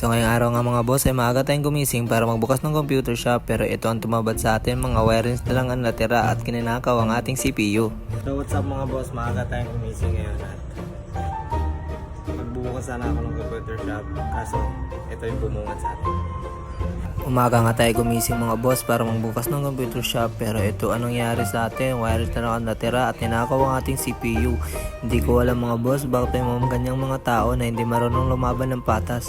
So ngayong araw nga mga boss ay maaga tayong gumising para magbukas ng computer shop pero ito ang tumabad sa atin mga wirings na lang ang natira at kininakaw ang ating CPU. So what's up mga boss, maaga tayong gumising ngayon at magbubukas sana ako ng computer shop kaso ito yung bumungad sa atin. Umaga nga tayo gumising mga boss para magbukas ng computer shop pero ito anong nangyari sa atin, wireless na lang ang natira at ninakaw ang ating CPU. Hindi ko alam mga boss bakit may mga ganyang mga tao na hindi marunong lumaban ng patas.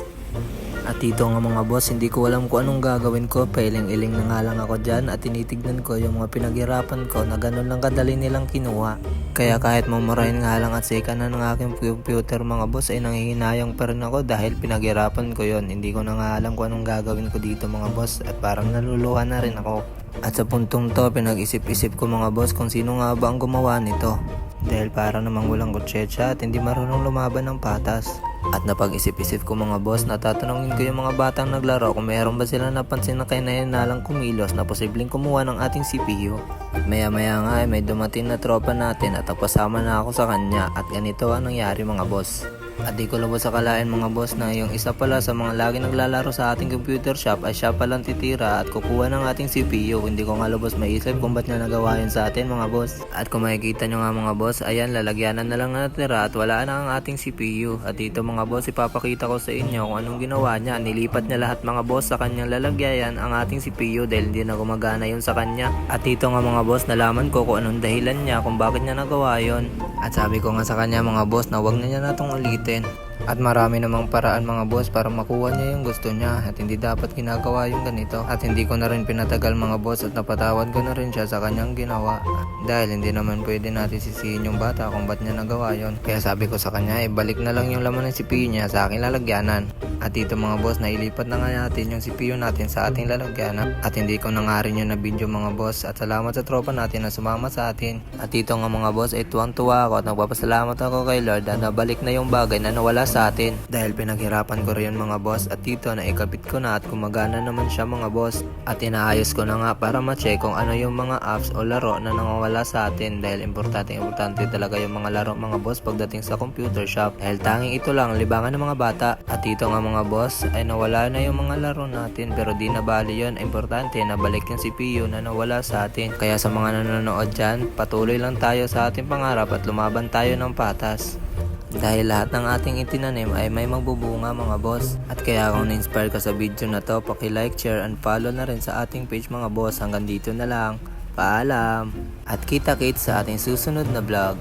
At dito nga mga boss, hindi ko alam kung anong gagawin ko. Pailing-iling na nga lang ako dyan at tinitignan ko yung mga pinaghirapan ko na ganun lang kadali nilang kinuha. Kaya kahit mamurahin nga lang at seka na ng aking computer mga boss ay nangihinayang pa rin ako dahil pinaghirapan ko yon. Hindi ko na nga alam kung anong gagawin ko dito mga boss at parang naluluha na rin ako. At sa puntong to, pinag-isip-isip ko mga boss kung sino nga ba ang gumawa nito. Dahil para namang walang kutsetsa at hindi marunong lumaban ng patas. At napag-isip-isip ko mga boss, natatanungin ko yung mga batang naglaro kung mayroon ba sila napansin na kay na lang kumilos na posibleng kumuha ng ating CPU. At maya maya nga ay may dumating na tropa natin at napasama na ako sa kanya at ganito ang nangyari mga boss. At di ko lubos akalain mga boss na yung isa pala sa mga lagi naglalaro sa ating computer shop ay siya palang titira at kukuha ng ating CPU. Hindi ko nga lubos maisip kung ba't niya nagawa yun sa atin mga boss. At kung makikita nyo nga mga boss, ayan lalagyanan na lang natira at wala na ang ating CPU. At dito mga boss, ipapakita ko sa inyo kung anong ginawa niya. Nilipat niya lahat mga boss sa kanyang lalagyayan ang ating CPU dahil hindi na gumagana yun sa kanya. At dito nga mga boss, nalaman ko kung anong dahilan niya kung bakit niya nagawa yun. At sabi ko nga sa kanya mga boss na wag na niya natong ulitin natin. At marami namang paraan mga boss para makuha niya yung gusto niya at hindi dapat ginagawa yung ganito. At hindi ko na rin pinatagal mga boss at napatawad ko na rin siya sa kanyang ginawa. Dahil hindi naman pwede natin sisihin yung bata kung ba't niya nagawa yon. Kaya sabi ko sa kanya, ibalik na lang yung laman ng CPU niya sa aking lalagyanan. At dito mga boss, nailipat na nga natin yung CPU natin sa ating lalagyanan. At hindi ko na nga rin yung na mga boss. At salamat sa tropa natin na sumama sa atin. At dito nga mga boss, ay tuwang-tuwa ako at nagpapasalamat ako kay Lord na nabalik na yung bagay na nawala sa atin. Dahil pinaghirapan ko rin mga boss. At dito na ikabit ko na at kumagana naman siya mga boss. At inaayos ko na nga para ma-check kung ano yung mga apps o laro na nangawala sa atin. Dahil importante importante talaga yung mga laro mga boss pagdating sa computer shop. Dahil tanging ito lang libangan ng mga bata. At dito nga mga boss ay nawala na yung mga laro natin pero di na bali yun. Importante na balik yung CPU na nawala sa atin. Kaya sa mga nanonood dyan, patuloy lang tayo sa ating pangarap at lumaban tayo ng patas. Dahil lahat ng ating itinanim ay may magbubunga mga boss. At kaya kung na-inspire ka sa video na to, paki-like, share, and follow na rin sa ating page mga boss. Hanggang dito na lang. Paalam! At kita-kits sa ating susunod na vlog.